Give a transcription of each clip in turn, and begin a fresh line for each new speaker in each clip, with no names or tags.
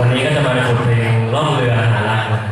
วันนี้ก็จะมาในบทเพลงล่องเรือหารักนะ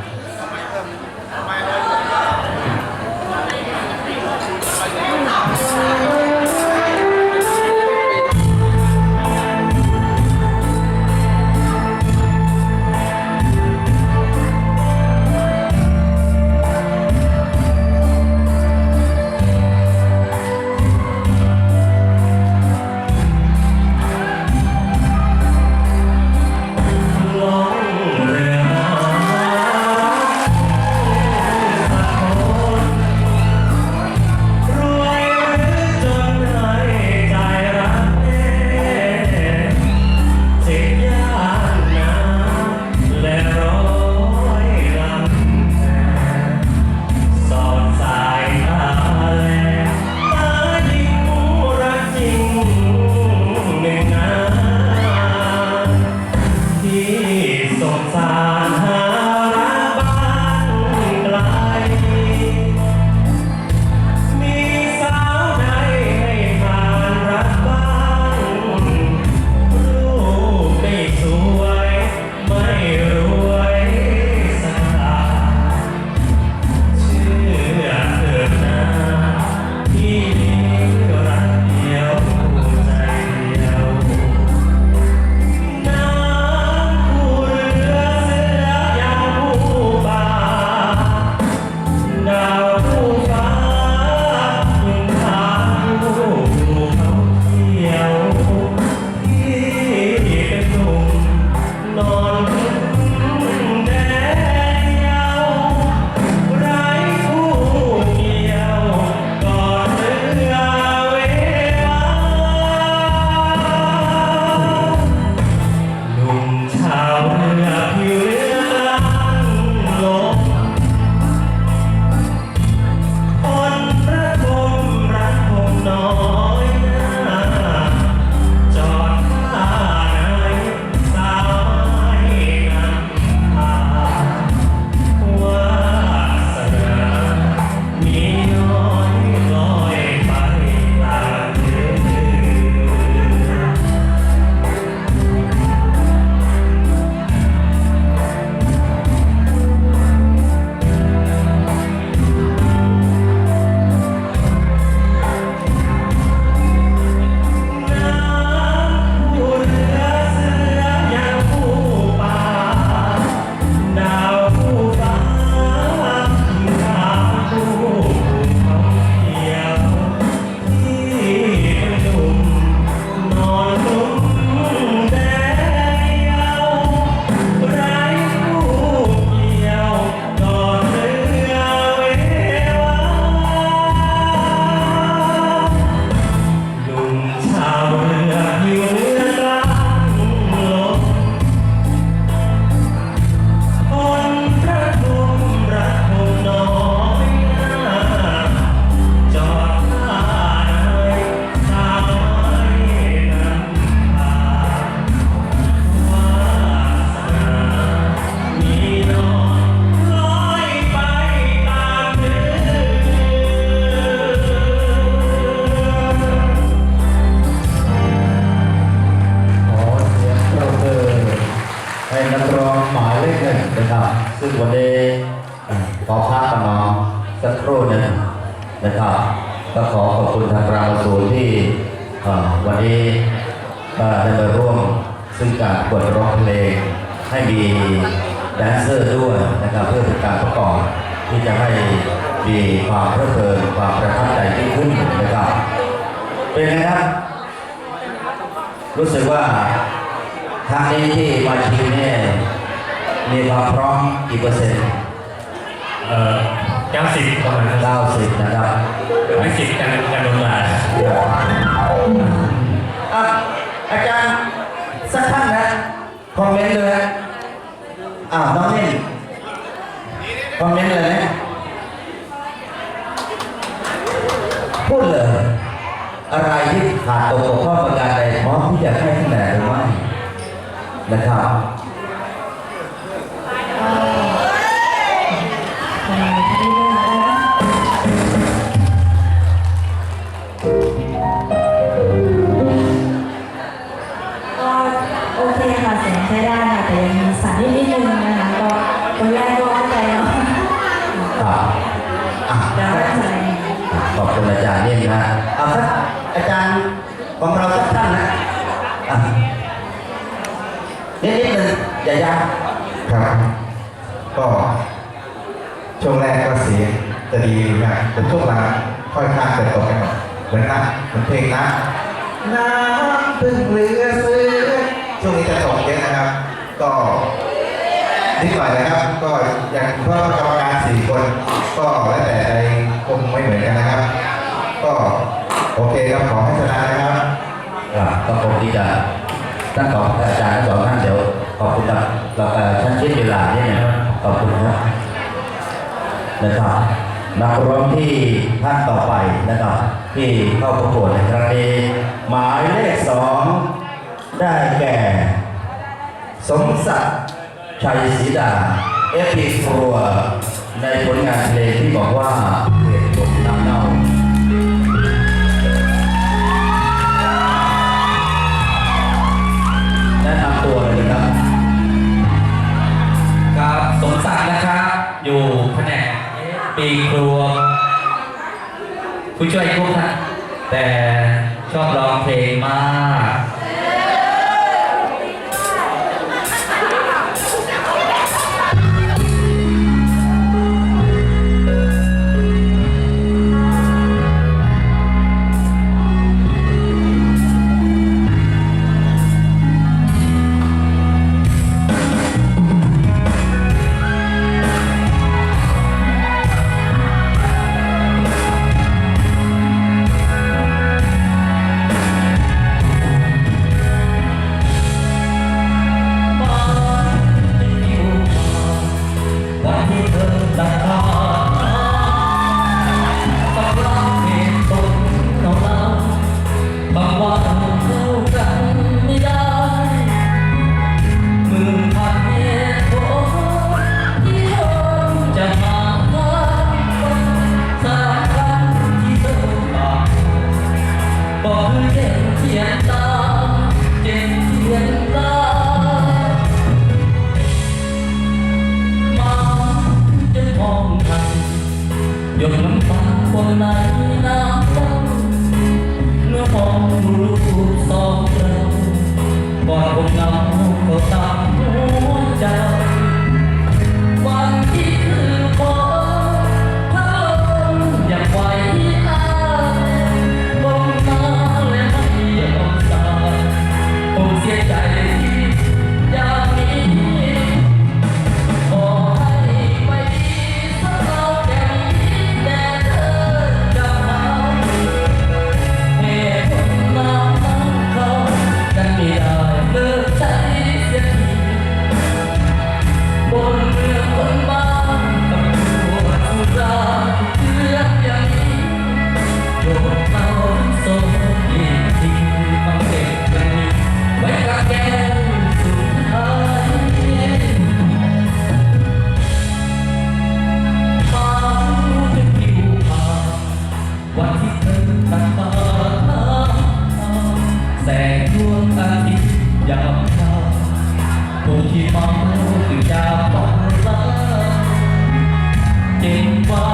วันนี้ขอพักกัน้องสั
กครู่หนึงนะครับก็ขอขอบคุณทางรามสูนที่วันนี้ได้มาร่วมซึ่งการกวดร้องเพลงให้มีแดนเซอร์ด้วยนะครับเพื่อเป็นการประกอบที่จะให้มีความเพลิดเพลินความประทับใจยิ่งขึ้นนะครับเป็นไงครับ รู้สึกว่าทางนี้ที่มาชิมเนี่ย มีความพร้อมกี่เปอร์เซ็นต์
เอ่อเก้าสิบประมาณนั้น
เก้าสิบนะครับ
ไม่สิบกันกันโดนด่า
อะอาจารย์สักท่านนะคอมเมนต์เลยนะอ้าวน้องนิ่มคอมเมนต์เลยนะพูดเลยอะไรที่ขาดตกบกพร่องประการใดพร้อมที่จะให้คะแนนหรือไม่นะครับ
สั
กอาจารย์ของเราสักท่านนะอะนิดนิดหนึ่งอย่ายาก
ครับ ก็ช่วงแรกก็เสียงจะดีนะแต่ช่วงหลังค่อยข้างจะตกไปหน่อยเหมือนนะเหมือนเพลงนะน้ำพึ่งเรือซื้อช่วงนี้จะตกเยอะนะครับ ก็นิดหน่อยนะครับ ก็อย่างเพราะกรรมการสี่คน ก็แล้วแต่ใคงไม่เหมือนกันนะครับ ก็โอเคครับขอให้ชนะนะครับ
ครับก็คงที่จะท่านขออาจารย์ทั้งสองท่านเดี๋ยวขอบคุณครับเราเอ่อท่านชิ้นเวลาเนี่ยนะขอบคุณครับนะครับนักร้องที่ท่านต่อไปนะครับ ที่เข้าประกวดในครั้งนี้หมายเลขสองได้แก่ สมศักดิ์ชัยศรีดาเอพีครัวในผลงานเพลงที่บอกว่า
สมศักดิ์นะครับ อยู่แผนกปีครัว ผู้ช่วยกุ๊กครับแต่ชอบร้องเพลงมาก ยามเช้าผู้ที่มาถึงจะฝันร้าเจ็บกว่า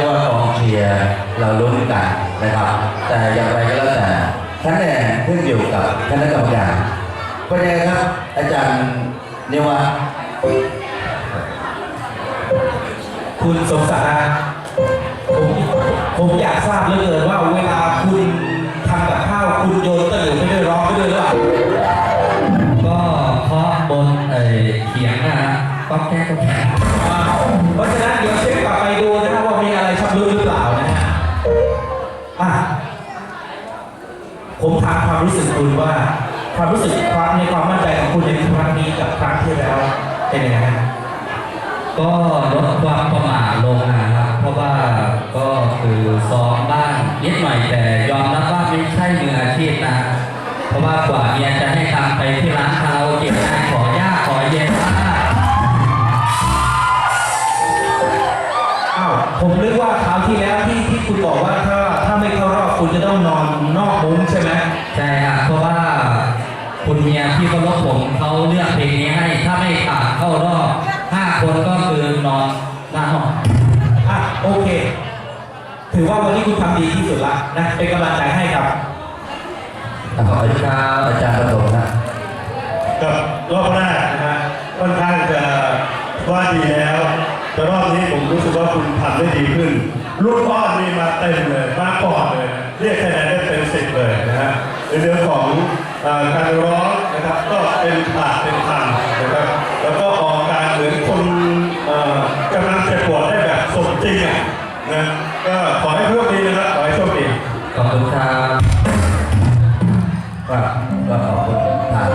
ยกว่ากอง
เชียร์เราลุ้นกันนะครับ แต่อย่างไรก็แล้วแต่คะแนนขึ้นอยู่กับคณะกรรมการเป็นยังไงครับ อาจารย์เนวัฒน์
คุณสมศักดิ์นะผมผมอยากทราบเหลือเกินว่าเวลาคุณทำกับข้าวคุณโยนตะหลิวไปด้วยร้องไปด้วยหรือเปล่า
ก็เคาะบนเอ่อเขียงนะฮะก็แก้ก็แก้
ความรู้สึกความในความมั่นใจของคุณในครั้งนี้กับครั้งที่แล้วเป็นยังไงฮะ
ก็ลดความประมาทลงนะครับ เพราะว่าก็คือซ้อมบ้างนิดหน่อยแต่ยอมรับว่าไม่ใช่มืออาชีพนะ เพราะว่ากว่าเมียจะให้ทำไปที่ร้านคาราโอเกะได้ขอยากขอเย็นมาก
เขา
เลือกเพลงนี้ให้ ถ้าไม่ผ่านเข้ารอบห้าคนก็คือนอนหน้าห้อง
อะโอเค ถือว่าวันนี้คุณทำดีที่สุดละนะเป็นกำลังใจให้ครับ
ขอบคุณครับอาจารย์ประถมนะ
กับรอบแรกนะฮะค่อนข้างจะว่าดีแล้วแต่รอบนี้ผมรู้สึกว่าคุณทำได้ดีขึ้นลูกอ้อนนี่มาเต็มเลยมาก่อนเลยนะเรียกคะแนนได้เต็มสิบเลยนะฮะในเรื่องของเอ่อการร้อง นะครับ ก็เป็นปากเป็นคำนะครับ แล้วก็ออกการเหมือนคนกำลังเจ็บปวดได้แบบสมจริงอะนะก็ขอให้โชคดีนะครับขอให้โชคดี
ขอบคุณครับ
ครับก็ขอบคุณทาง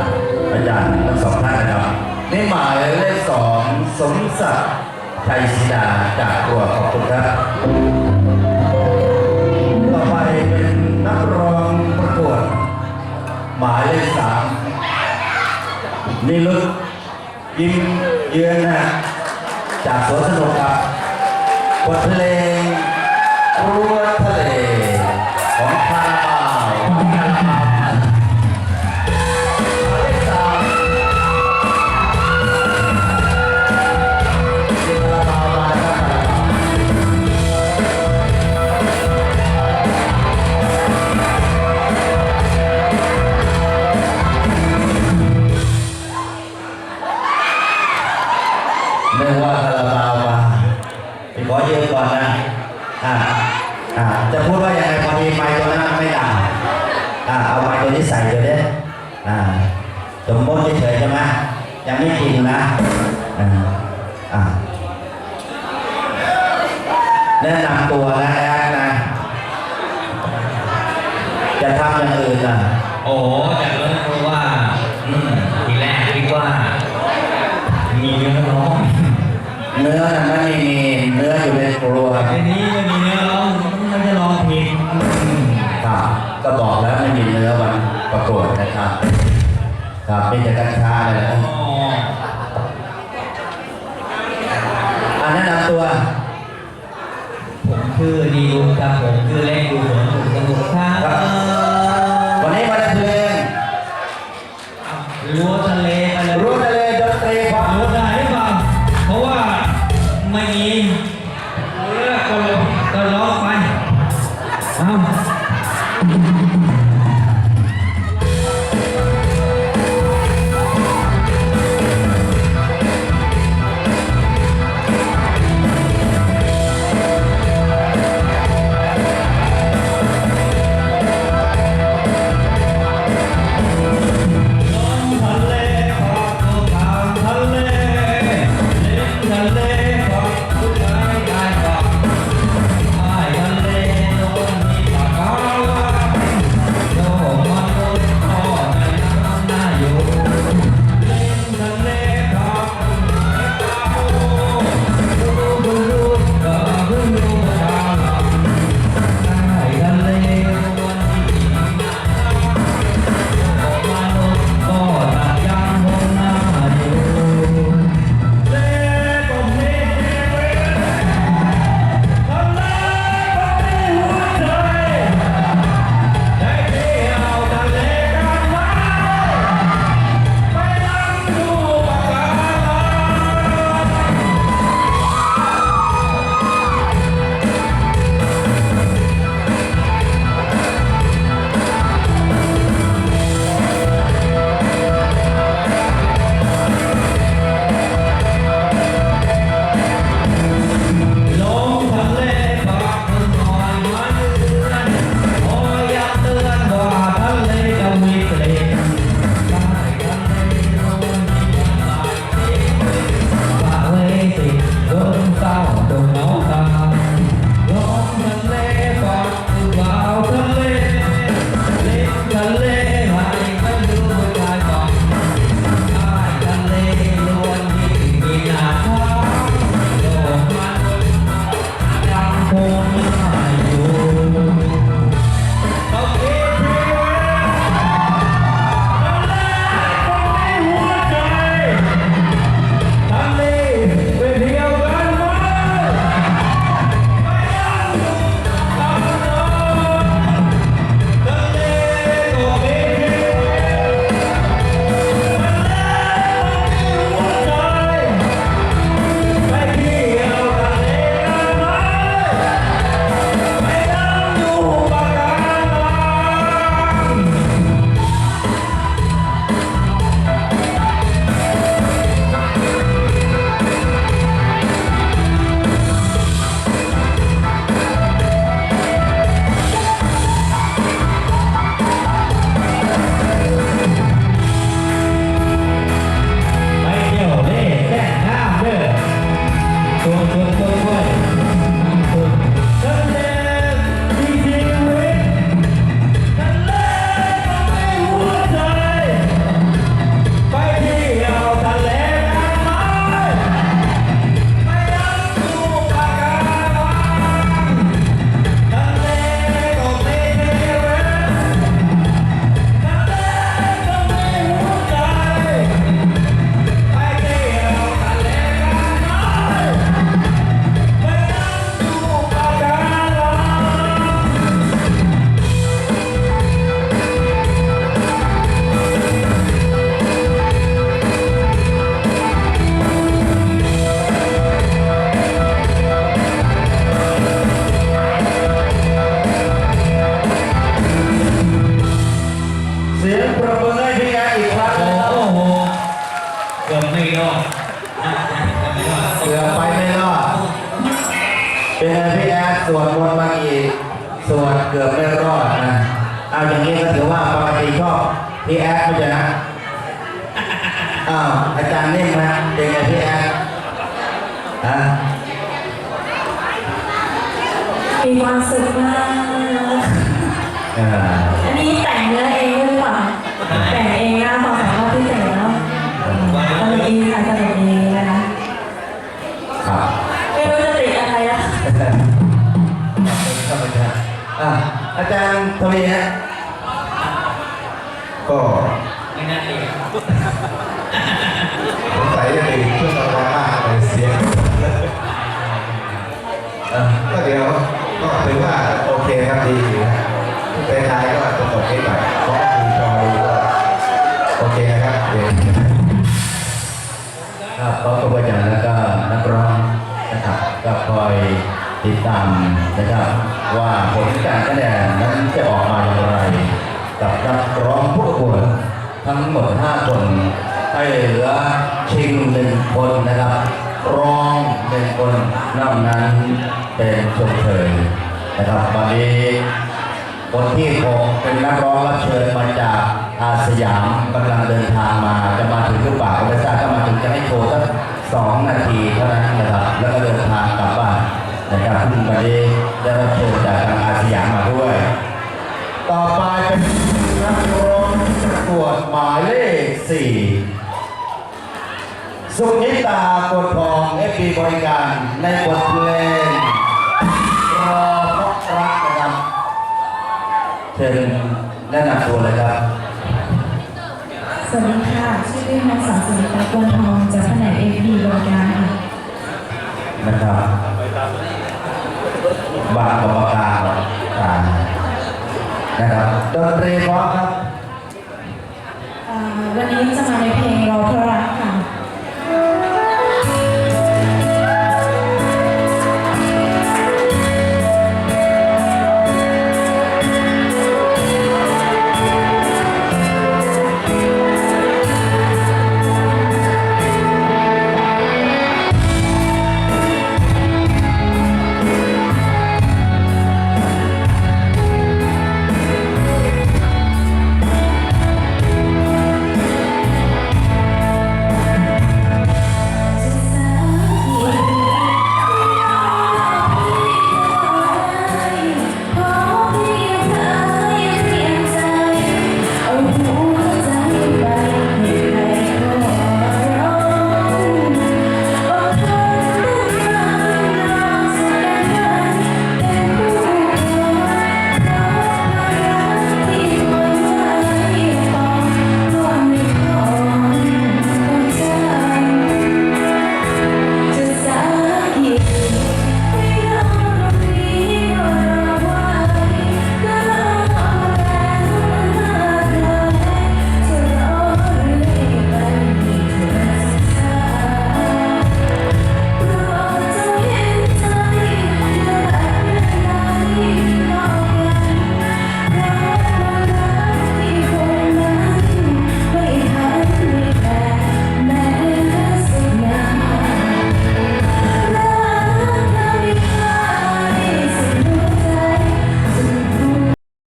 อาจารย์ทั้งสองท่านนะครับนี่หมายเลขสองสมศักดิ์ชัยศิดาจากครัวขอบคุณครับต่อไปเป็นนักร้องประกวดหมายเลขสาม นิลุกยิ้มเยือนนะจากสวนสนุกครับบทเพลงรัวทะเลของคาราบาว ช่ไหมยังไม่จริงนะอ่าอ่าแนะนำตัวนะแอดนะ จะทำอย่างอื่นนะ
โอ้โหจากเรื่องเพราะว่าอืมทีแรกคิดว่า มีเนื้อร้อง
เนื้อน่ะมันไม่มีเนื้ออยู่ในครัว
ในนี้ไม่มีเนื้อร้องมันจะร้องเพลงอืม
ครับก็บอกแล้วไม่มีเนื้อวันประกวดนะครับ ครับเป็นแต่กัญชาเลยนะ
อ๋อ
อันแนะนำตัว
ผมคือดีลุงครับผมคือเล่นดูสนุกสนุกครับ
วันนี้มาในเพลง
รั้วทะเล
ฮะ
มีความสุขมาก
อ่า
อันนี้แต่งเนื้อเองหรือเปล่าแต่งเองนะความสามารถพิเศษเนาะสนุกดีค่ะสนุกดีนะคะ
ครับ
ไม่รู้จะติดอะไรละ
ครับอาจารย์อะอาจารย์ทวีฮะ
ก็
ไม่น่าเกลียด
สงสัยจะเป็นเครื่องร้อนมากเลยเสียง ถือว่าโอเคครับดีอยู่นะไปท้ายก็จะตกนิดหน่อยเพราะดูจอดูก็โอเคนะครับเดี๋ยว
ครับขอบคุณอาจารแล้วก็นักร้องนะครับก็คอยติดตามนะครับว่าผลการคะแนนนั้นจะออกมาอย่างไร กับนักร้องผู้ประกวดทั้งหมด 5 คนให้เหลือชิงหนึ่งคนนะครับ ร้องหนึ่งคนนอกนั้นเป็นชมเชย นะครับวันนี้คนที่หกเป็นนักร้องรับเชิญมาจากอาสยามกำลังเดินทางมาจะมาถึงหรือเปล่าก็ไม่ทราบถ้ามาถึงจะให้โชว์สักสองนาทีเท่านั้นนะครับ แล้วก็เดินทางกลับบ้านนะครับซึ่งวันนี้ได้รับเชิญจากทางอาสยามมาด้วย ต่อไปเป็นนักร้องประกวดหมายเลขสี่สุนิตากดทองเอฟบีบริการในบทเพลง เชิญแนะนำตัวเลยครับ
สวัสดีค่ะ ชื่อเล่นนางสาวสุนิตาควรทองจากแผนกเอพีโรงการค่ะ
นะครับบาทกบปากกาต่างนะครับดนตรีเพราะครับ
อ่าวันนี้จะมาในเพลงเราเพราะรัก